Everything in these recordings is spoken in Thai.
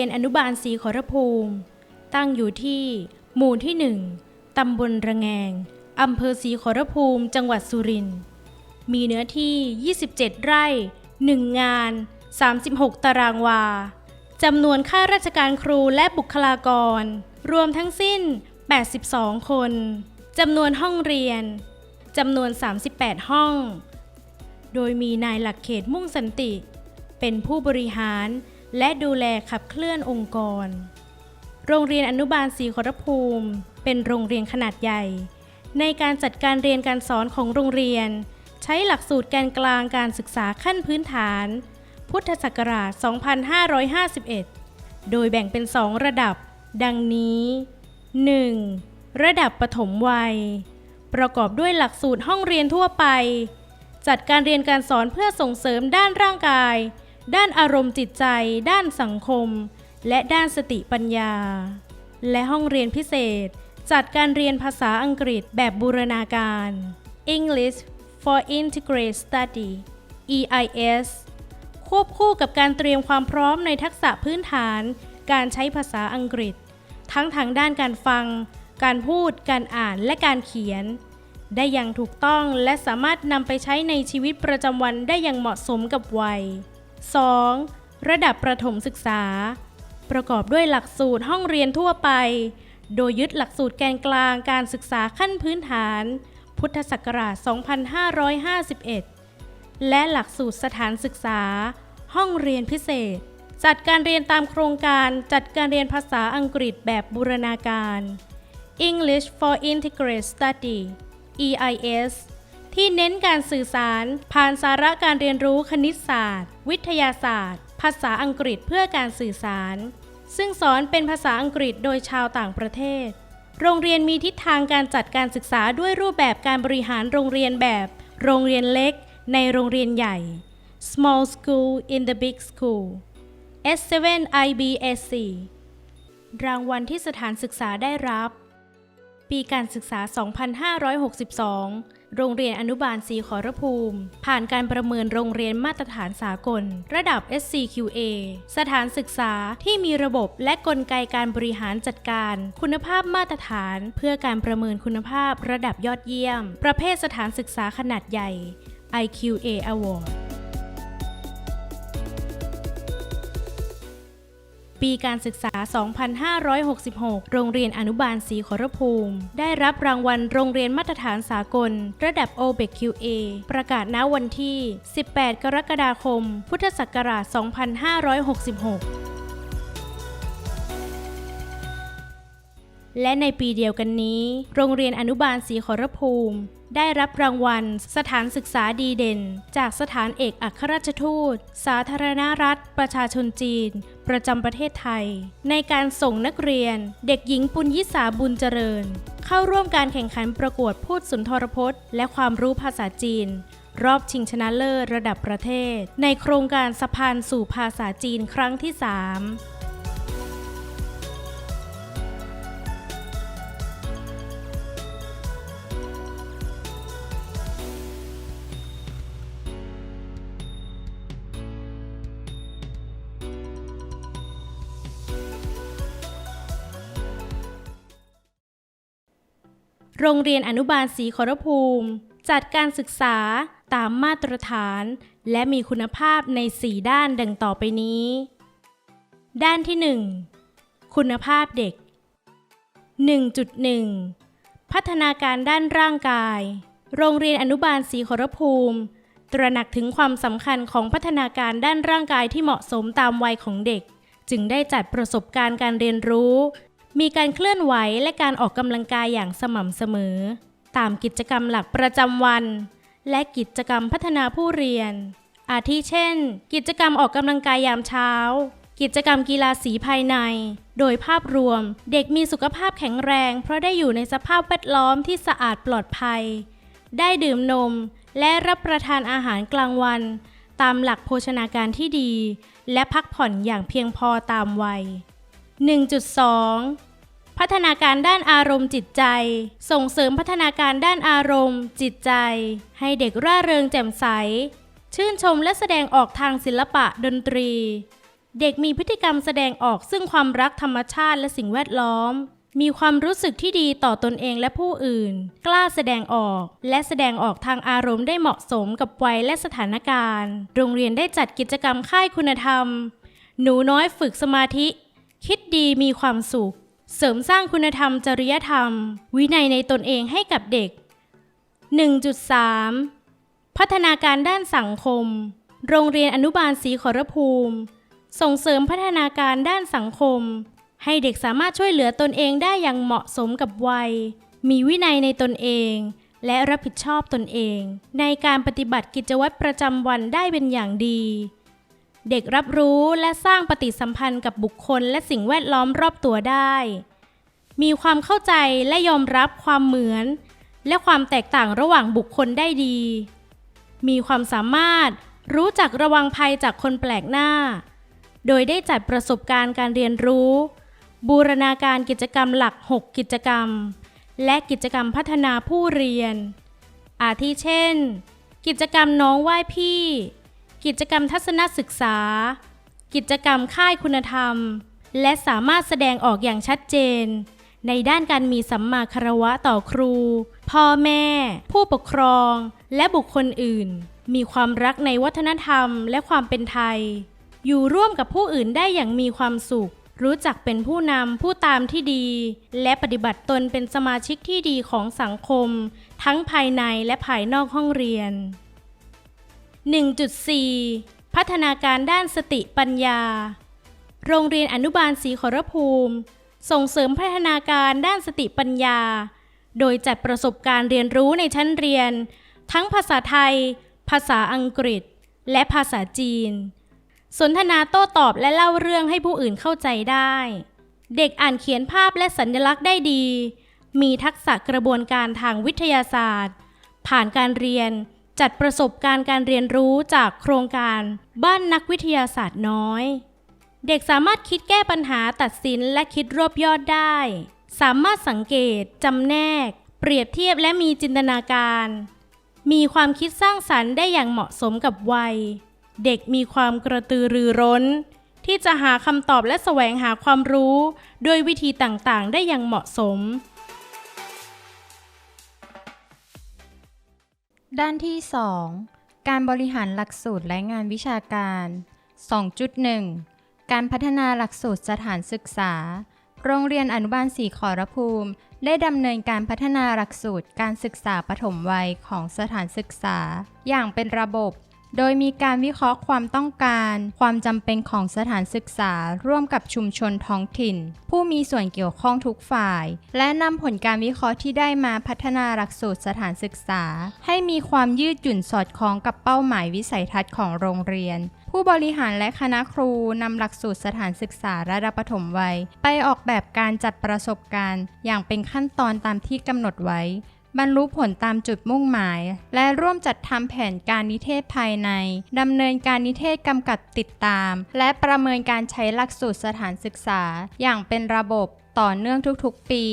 รียนอนุบาลศรีขอรภูมิ ตั้งอยู่ที่ หมู่ที่หนึ่งตำบลระแงงอำเภอศรีขอรภูมิ จังหวัดสุรินทร์ มีเนื้อที่ 27 ไร่ 1 งาน 36 ตารางวา จำนวนข้าราชการครูและบุคลากร รวมทั้งสิ้น 82 คน จำนวนห้องเรียน จำนวน 38 ห้อง โดยมีนายหลักเขตมุ่งสันติ เป็นผู้บริหาร และดูแลขับเคลื่อนองค์กร โรงเรียนอนุบาลศรีขอรภูมิ เป็นโรงเรียนขนาดใหญ่ ในการจัดการเรียนการสอนของโรงเรียน ใช้หลักสูตรแกนกลางการศึกษาขั้นพื้นฐาน พุทธศักราช 2551 โดยแบ่งเป็น 2 ระดับ ดังนี้ 1. ระดับปฐมวัย ประกอบด้วยหลักสูตรห้องเรียนทั่วไป จัดการเรียนการสอนเพื่อส่งเสริมด้านร่างกาย ด้านอารมณ์จิตใจ ด้านสังคม และด้านสติปัญญา และห้องเรียนพิเศษ จัดการเรียนภาษาอังกฤษแบบบูรณาการ English for Integrated Study EIS ควบคู่กับการเตรียมความพร้อมในทักษะพื้นฐาน การใช้ภาษาอังกฤษ ทั้งทางด้านการฟัง การพูด การอ่านและการเขียน ได้อย่างถูกต้องและสามารถนำไปใช้ในชีวิตประจำวันได้อย่างเหมาะสมกับวัย 2. ระดับประถมศึกษา ประกอบด้วยหลักสูตรห้องเรียนทั่วไป โดยยึดหลักสูตรแกนกลางการศึกษาขั้นพื้นฐาน พุทธศักราช 2551 และหลักสูตรสถานศึกษา ห้องเรียนพิเศษ จัดการเรียนตามโครงการจัดการเรียนภาษาอังกฤษแบบบูรณาการ English for Integrated Study EIS ที่เน้นการสื่อสาร ผ่านสาระการเรียนรู้คณิตศาสตร์ วิทยาศาสตร์ ภาษาอังกฤษเพื่อการสื่อสาร ซึ่งสอนเป็นภาษาอังกฤษโดยชาวต่างประเทศ โรงเรียนมีทิศทางการจัดการศึกษาด้วยรูปแบบการบริหารโรงเรียนแบบ โรงเรียนเล็ก ในโรงเรียนใหญ่ small school in the big school S7 IBSC รางวัลที่สถานศึกษาได้รับ ปีการศึกษา 2562 โรงเรียนอนุบาลศรีขอรภูมิ ผ่านการประเมินโรงเรียนมาตรฐานสากล ระดับ SCQA สถานศึกษาที่มีระบบและกลไกการบริหารจัดการ คุณภาพมาตรฐาน เพื่อการประเมินคุณภาพระดับยอดเยี่ยม ประเภทสถานศึกษาขนาดใหญ่ IQA Award ปีการศึกษา 2566 โรงเรียนอนุบาลศรีขอรภูมิ ได้รับรางวัลโรงเรียนมาตรฐานสากล ระดับ OBEQA ประกาศณวันที่ 18 กรกฎาคม พุทธศักราช 2566และในปีเดียวกันนี้ โรงเรียนอนุบาลศรีขอรภูมิ ได้รับรางวัล สถานศึกษาดีเด่น จากสถานเอกอัครราชทูต สาธารณรัฐ ประชาชนจีน ประจำประเทศไทย ในการส่งนักเรียน เด็กหญิงปุญยิสาบุญเจริญ เข้าร่วมการแข่งขันประกวดพูดสุนทรพจน์ และความรู้ภาษาจีน รอบชิงชนะเลิศระดับประเทศ ในโครงการสะพานสู่ภาษาจีนครั้งที่ 3 โรงเรียนอนุบาลศรีขอรภูมิ จัดการศึกษาตามมาตรฐาน และมีคุณภาพใน 4 ด้านดังต่อไปนี้ ด้านที่ 1 คุณภาพเด็ก 1.1 พัฒนาการด้านร่างกาย โรงเรียนอนุบาลศรีขอรภูมิ ตระหนักถึงความสำคัญของพัฒนาการด้านร่างกายที่เหมาะสมตามวัยของเด็ก จึงได้จัดประสบการณ์การเรียนรู้ มีการเคลื่อนไหวและการออกกำลังกายอย่างสม่ำเสมอ ตามกิจกรรมหลักประจำวัน และกิจกรรมพัฒนาผู้เรียน อาทิเช่น กิจกรรมออกกำลังกายยามเช้า กิจกรรมกีฬาสีภายใน โดยภาพรวม เด็กมีสุขภาพแข็งแรง เพราะได้อยู่ในสภาพแวดล้อมที่สะอาดปลอดภัย ได้ดื่มนม และรับประทานอาหารกลางวัน ตามหลักโภชนาการที่ดี และพักผ่อนอย่างเพียงพอตามวัย 1.2 พัฒนาการด้านอารมณ์จิตใจ ส่งเสริมพัฒนาการด้านอารมณ์ จิตใจ ให้เด็กร่าเริงแจ่มใส ชื่นชมและแสดงออกทางศิลปะดนตรี เด็กมีพฤติกรรมแสดงออกซึ่งความรักธรรมชาติและสิ่งแวดล้อม มีความรู้สึกที่ดีต่อตนเองและผู้อื่น กล้าแสดงออก และแสดงออกทางอารมณ์ได้เหมาะสมกับวัยและสถานการณ์ โรงเรียนได้จัดกิจกรรมค่ายคุณธรรม หนูน้อยฝึกสมาธิ คิดดีมีความสุข เสริมสร้างคุณธรรมจริยธรรม วินัยในตนเองให้กับเด็ก 1.3 พัฒนาการด้านสังคม โรงเรียนอนุบาลศรีขอรภูมิ ส่งเสริมพัฒนาการด้านสังคม ให้เด็กสามารถช่วยเหลือตนเองได้อย่างเหมาะสมกับวัย มีวินัยในตนเอง และรับผิดชอบตนเอง ในการปฏิบัติกิจวัตรประจำวันได้เป็นอย่างดี เด็กรับรู้และสร้างปฏิสัมพันธ์กับบุคคล และสิ่งแวดล้อมรอบตัวได้ มีความเข้าใจและยอมรับความเหมือน และความแตกต่างระหว่างบุคคลได้ดี มีความสามารถรู้จักระวังภัยจากคนแปลกหน้า โดยได้จัดประสบการณ์การเรียนรู้ บูรณาการกิจกรรมหลัก 6 กิจกรรม และกิจกรรมพัฒนาผู้เรียน อาทิเช่น กิจกรรมน้องไหว้พี่ กิจกรรมทัศนศึกษา กิจกรรมค่ายคุณธรรม และสามารถแสดงออกอย่างชัดเจน ในด้านการมีสัมมาคารวะต่อครู พ่อแม่ ผู้ปกครอง และบุคคลอื่น มีความรักในวัฒนธรรมและความเป็นไทย อยู่ร่วมกับผู้อื่นได้อย่างมีความสุข รู้จักเป็นผู้นำผู้ตามที่ดี และปฏิบัติตนเป็นสมาชิกที่ดีของสังคม ทั้งภายในและภายนอกห้องเรียน 1.4 พัฒนาการด้านสติปัญญา โรงเรียนอนุบาลศรีขอรภูมิ ส่งเสริมพัฒนาการด้านสติปัญญา โดยจัดประสบการณ์เรียนรู้ในชั้นเรียน ทั้งภาษาไทย ภาษาอังกฤษ และภาษาจีน สนทนาโต้ตอบและเล่าเรื่องให้ผู้อื่นเข้าใจได้ เด็กอ่านเขียนภาพและสัญลักษณ์ได้ดี มีทักษะกระบวนการทางวิทยาศาสตร์ ผ่านการเรียน จัดประสบการณ์การเรียนรู้จากโครงการบ้านนักวิทยาศาสตร์น้อย เด็กสามารถคิดแก้ปัญหาตัดสินและคิดรวบยอดได้ สามารถสังเกต จำแนก เปรียบเทียบและมีจินตนาการ มีความคิดสร้างสรรค์ได้อย่างเหมาะสมกับวัย เด็กมีความกระตือรือร้น ที่จะหาคำตอบและแสวงหาความรู้โดยวิธีต่างๆ ได้อย่างเหมาะสม ด้านที่ 2 การบริหารหลักสูตรและงานวิชาการ 2.1 การพัฒนาหลักสูตรสถานศึกษา โรงเรียนอนุบาลศรีขอรภูมิ ได้ดำเนินการพัฒนาหลักสูตรการศึกษาปฐมวัยของสถานศึกษา อย่างเป็นระบบ โดยมีการวิเคราะห์ความต้องการ ความจำเป็นของสถานศึกษา ร่วมกับชุมชนท้องถิ่น ผู้มีส่วนเกี่ยวข้องทุกฝ่าย และนำผลการวิเคราะห์ที่ได้มาพัฒนาหลักสูตรสถานศึกษา ให้มีความยืดหยุ่นสอดคล้องกับเป้าหมายวิสัยทัศน์ของโรงเรียน ผู้บริหารและคณะครูนำหลักสูตรสถานศึกษาระดับประถมวัย ไปออกแบบการจัดประสบการณ์ อย่างเป็นขั้นตอนตามที่กำหนดไว้ บรรลุผลตามจุดมุ่งหมาย และร่วมจัดทำแผนการนิเทศภายในดำเนินการนิเทศกำกับติดตาม และประเมินการใช้หลักสูตรสถานศึกษา อย่างเป็นระบบต่อเนื่องทุกๆ ปี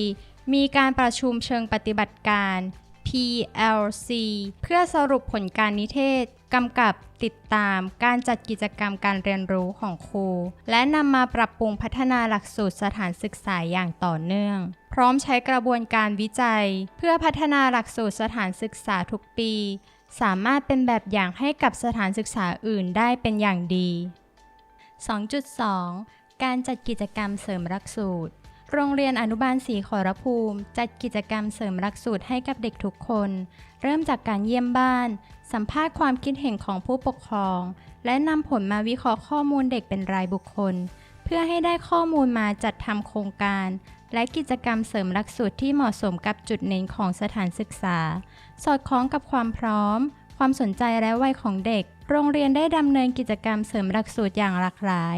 มีการประชุมเชิงปฏิบัติการ PLC เพื่อสรุปผลการนิเทศกำกับติดตามการจัดกิจกรรมการเรียนรู้ของครู และนำมาปรับปรุงพัฒนาหลักสูตรสถานศึกษาอย่างต่อเนื่อง พร้อมใช้กระบวนการวิจัย เพื่อพัฒนาหลักสูตรสถานศึกษาทุกปี สามารถเป็นแบบอย่างให้กับสถานศึกษาอื่นได้เป็นอย่างดี 2.2 การจัดกิจกรรมเสริมหลักสูตร โรงเรียนอนุบาลศรีขอรภูมิ จัดกิจกรรมเสริมหลักสูตรให้กับเด็กทุกคน เริ่มจากการเยี่ยมบ้าน สัมภาษณ์ความคิดเห็นของผู้ปกครอง และนำผลมาวิเคราะห์ข้อมูลเด็กเป็นรายบุคคล เพื่อให้ได้ข้อมูลมาจัดทำโครงการ และกิจกรรมเสริมหลักสูตรที่เหมาะสมกับจุดเน้นของสถานศึกษา สอดคล้องกับความพร้อม ความสนใจและวัยของเด็ก โรงเรียนได้ดำเนินกิจกรรมเสริมหลักสูตรอย่างหลากหลาย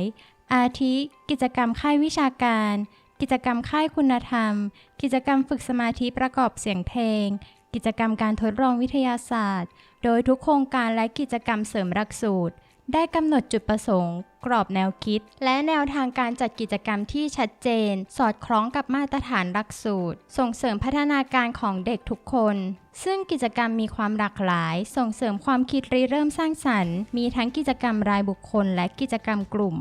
อาทิ กิจกรรมค่ายวิชาการ กิจกรรมค่ายคุณธรรม กิจกรรมฝึกสมาธิประกอบเสียงเพลง กิจกรรมการทดลองวิทยาศาสตร์ โดยทุกโครงการและกิจกรรมเสริมหลักสูตร ได้กำหนดจุดประสงค์ กรอบแนวคิด และแนวทางการจัดกิจกรรมที่ชัดเจน สอดคล้องกับมาตรฐานหลักสูตร ส่งเสริมพัฒนาการของเด็กทุกคน ซึ่งกิจกรรมมีความหลากหลาย ส่งเสริมความคิดริเริ่มสร้างสรรค์ มีทั้งกิจกรรมรายบุคคลและกิจกรรมกลุ่ม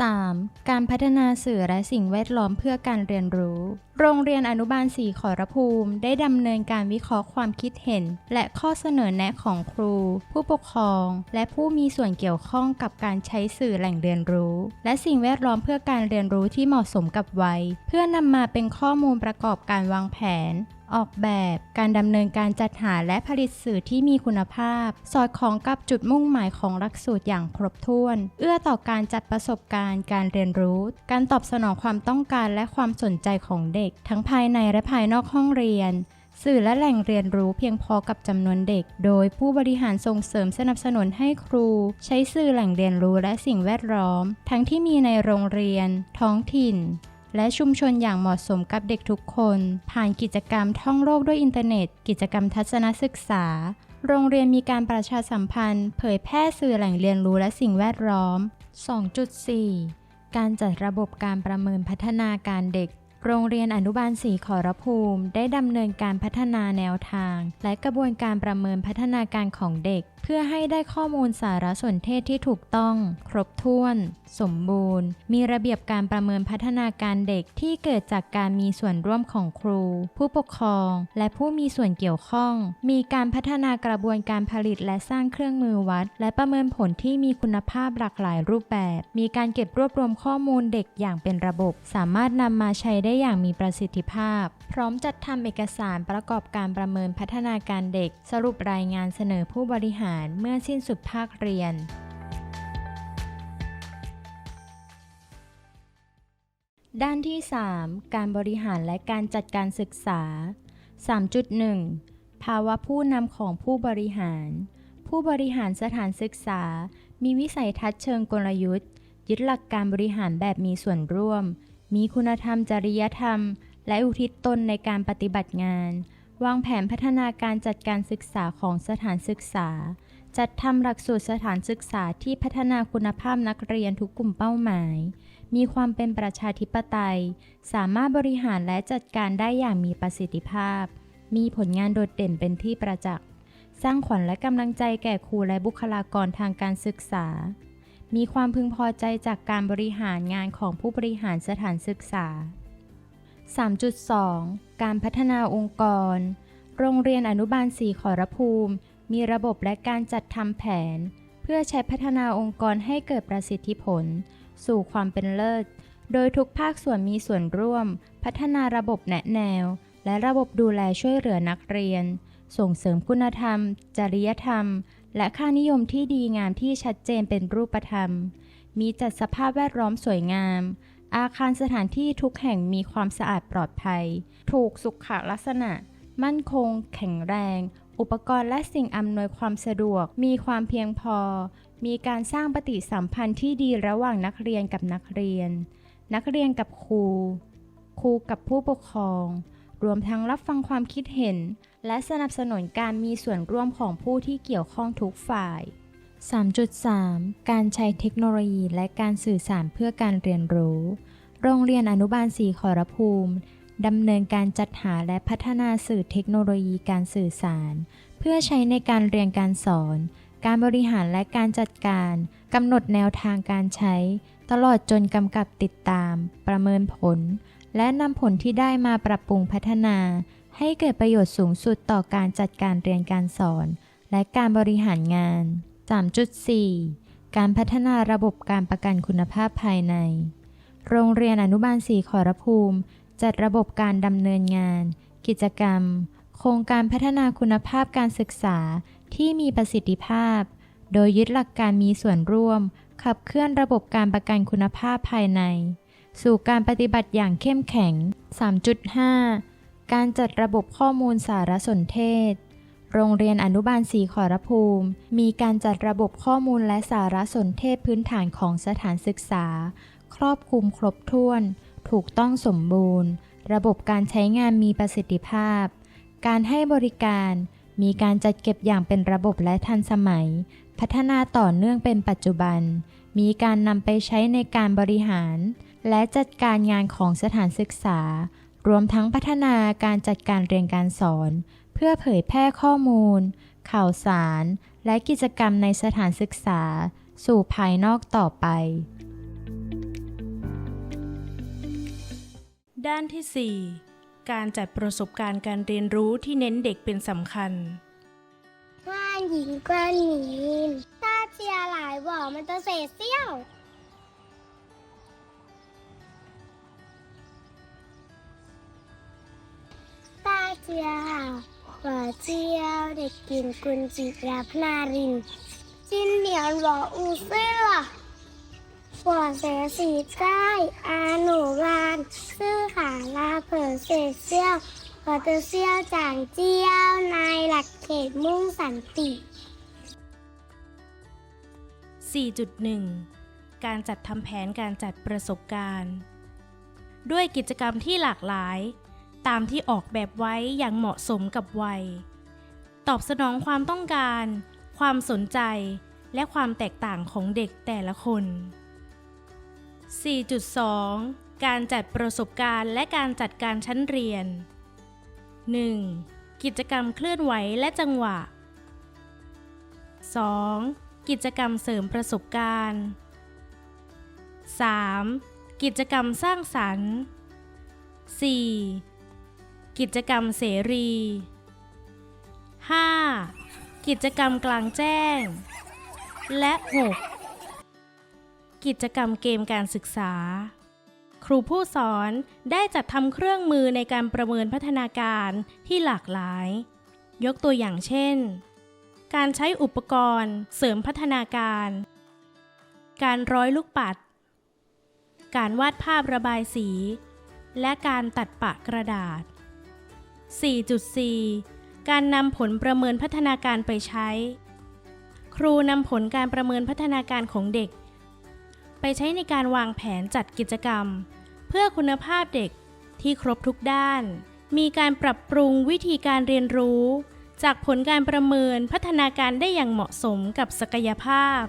2.3 การพัฒนาสื่อและสิ่งแวดล้อมเพื่อการเรียนรู้ โรงเรียนอนุบาลสีขอรภูมิ ได้ดำเนินการวิเคราะห์ความคิดเห็น และข้อเสนอแนะของครู ผู้ปกครอง และผู้มีส่วนเกี่ยวข้องกับการใช้สื่อแหล่งเรียนรู้ และสิ่งแวดล้อมเพื่อการเรียนรู้ที่เหมาะสมกับวัย เพื่อนำมาเป็นข้อมูลประกอบการวางแผน ออกแบบการดำเนินการจัดหาและผลิตสื่อที่มีคุณภาพ สอดคล้องกับจุดมุ่งหมายของหลักสูตรอย่างครบถ้วน เอื้อต่อการจัดประสบการณ์การเรียนรู้ การตอบสนองความต้องการและความสนใจของเด็ก ทั้งภายในและภายนอกห้องเรียนสื่อและแหล่งเรียนรู้เพียงพอกับจำนวนเด็ก โดยผู้บริหารส่งเสริมสนับสนุนให้ครู ใช้สื่อแหล่งเรียนรู้และสิ่งแวดล้อม ทั้งที่มีในโรงเรียน ท้องถิ่น และชุมชนอย่างเหมาะสมกับเด็กทุกคน ผ่านกิจกรรมท่องโลกด้วยอินเทอร์เน็ต กิจกรรมทัศนศึกษา โรงเรียนมีการประชาสัมพันธ์ เผยแพร่สื่อแหล่งเรียนรู้และสิ่งแวดล้อม 2.4 การจัดระบบการประเมินพัฒนาการเด็ก โรงเรียนอนุบาลศรีขอรภูมิ ได้ดำเนินการพัฒนาแนวทาง และกระบวนการประเมินพัฒนาการของเด็ก เพื่อให้ได้ข้อมูลสารสนเทศที่ถูกต้อง ครบถ้วน สมบูรณ์ มีระเบียบการประเมินพัฒนาการเด็กที่เกิดจากการมีส่วนร่วมของครู ผู้ปกครอง และผู้มีส่วนเกี่ยวข้อง มีการพัฒนากระบวนการผลิตและสร้างเครื่องมือวัด และประเมินผลที่มีคุณภาพหลากหลายรูปแบบ มีการเก็บรวบรวมข้อมูลเด็กอย่างเป็นระบบ สามารถนำมาใช้ได้ได้อย่างมีประสิทธิภาพ พร้อมจัดทำเอกสารประกอบการประเมินพัฒนาการเด็ก สรุปรายงานเสนอผู้บริหารเมื่อสิ้นสุดภาคเรียน ด้านที่ 3 การบริหารและการจัดการศึกษา 3.1 ภาวะผู้นำของผู้บริหาร ผู้บริหารสถานศึกษา มีวิสัยทัศน์เชิงกลยุทธ์ ยึดหลักการบริหารแบบมีส่วนร่วม มีคุณธรรมจริยธรรม และอุทิศตนในการปฏิบัติงาน วางแผนพัฒนาการจัดการศึกษาของสถานศึกษา จัดทำหลักสูตรสถานศึกษาที่พัฒนาคุณภาพนักเรียนทุกกลุ่มเป้าหมาย มีความเป็นประชาธิปไตย สามารถบริหารและจัดการได้อย่างมีประสิทธิภาพ มีผลงานโดดเด่นเป็นที่ประจักษ์ สร้างขวัญและกำลังใจแก่ครูและบุคลากรทางการศึกษา มีความพึงพอใจจากการบริหารงานของผู้บริหารสถานศึกษา 3.2 การพัฒนาองค์กร โรงเรียนอนุบาลสีขอรภูมิ มีระบบและการจัดทำแผน เพื่อใช้พัฒนาองค์กรให้เกิดประสิทธิผล สู่ความเป็นเลิศ โดยทุกภาคส่วนมีส่วนร่วม พัฒนาระบบแนะแนว และระบบดูแลช่วยเหลือนักเรียน ส่งเสริมคุณธรรม จริยธรรม และค่านิยมที่ดีงามที่ชัดเจนเป็นรูปธรรม มีจัดสภาพแวดล้อมสวยงาม อาคารสถานที่ทุกแห่งมีความสะอาดปลอดภัย ถูกสุขลักษณะ มั่นคง แข็งแรง อุปกรณ์และสิ่งอำนวยความสะดวก มีความเพียงพอ มีการสร้างปฏิสัมพันธ์ที่ดีระหว่างนักเรียนกับนักเรียน นักเรียนกับครู ครูกับผู้ปกครอง รวมทั้งรับฟังความคิดเห็น และสนับสนุนการมีส่วนร่วมของผู้ที่เกี่ยวข้องทุกฝ่าย 3.3 การใช้เทคโนโลยีและการสื่อสารเพื่อการเรียนรู้ โรงเรียนอนุบาลสีขอรภูมิดำเนินการจัดหาและพัฒนาสื่อเทคโนโลยีการสื่อสาร เพื่อใช้ในการเรียนการสอน การบริหารและการจัดการกำหนดแนวทางการใช้ ตลอดจนกำกับติดตาม ประเมินผล และนำผลที่ได้มาปรับปรุงพัฒนา ให้เกิดประโยชน์สูงสุดต่อการจัดการเรียนการสอน และการบริหารงาน 3.4 การพัฒนาระบบการประกันคุณภาพภายใน โรงเรียนอนุบาลสีขอรภูมิ จัดระบบการดำเนินงาน กิจกรรม โครงการพัฒนาคุณภาพการศึกษาที่มีประสิทธิภาพ โดยยึดหลักการมีส่วนร่วม ขับเคลื่อนระบบการประกันคุณภาพภายใน สู่การปฏิบัติอย่างเข้มแข็ง 3.5 การจัดระบบข้อมูลสารสนเทศ โรงเรียนอนุบาลศรีขอรภูมิ มีการจัดระบบข้อมูลและสารสนเทศพื้นฐานของสถานศึกษา ครอบคลุมครบถ้วน ถูกต้องสมบูรณ์ ระบบการใช้งานมีประสิทธิภาพ การให้บริการ มีการจัดเก็บอย่างเป็นระบบและทันสมัย พัฒนาต่อเนื่องเป็นปัจจุบัน มีการนำไปใช้ในการบริหาร และจัดการงานของสถานศึกษา รวมทั้งพัฒนาการจัดการเรียนการสอน เพื่อเผยแพร่ข้อมูล ข่าวสาร และกิจกรรมในสถานศึกษา สู่ภายนอกต่อไป ด้านที่ 4 การจัดประสบการณ์การเรียนรู้ที่เน้นเด็กเป็นสำคัญว่าหญิงกว่าหนีนถ้าเจียหลายบอกมันจะเสียเซี่ยว เจียวหัวเจียวเด็กกินกุนจิราพนารินจินเหนียวหลออูเสื้อหัวเสสีใต้อาหนูบานซื่อขาลาเผอเศษเซียวพอเตเซียวจางเจียวในหลักเขตมุ่งสันติ 4.1 การจัดทำแผนการจัดประสบการณ์ ด้วยกิจกรรมที่หลากหลาย ตามที่ออกแบบไว้อย่างเหมาะสมกับวัย ตอบสนองความต้องการ ความสนใจ และความแตกต่างของเด็กแต่ละคน 4.2 การจัดประสบการณ์และการจัดการชั้นเรียน 1. กิจกรรมเคลื่อนไหวและจังหวะ 2. กิจกรรมเสริมประสบการณ์ 3. กิจกรรมสร้างสรรค์ 4. กิจกรรมเสรี 5. กิจกรรมกลางแจ้ง และ 6. กิจกรรมเกมการศึกษา ครูผู้สอนได้จัดทำเครื่องมือในการประเมินพัฒนาการที่หลากหลาย ยกตัวอย่างเช่น การใช้อุปกรณ์เสริมพัฒนาการ การร้อยลูกปัด การวาดภาพระบายสี และการตัดปะกระดาษ 4.4 การนำผลประเมินพัฒนาการไปใช้ ครูนำผลการประเมินพัฒนาการของเด็ก ไปใช้ในการวางแผนจัดกิจกรรม เพื่อคุณภาพเด็กที่ครบทุกด้าน มีการปรับปรุงวิธีการเรียนรู้ จากผลการประเมินพัฒนาการได้อย่างเหมาะสมกับศักยภาพ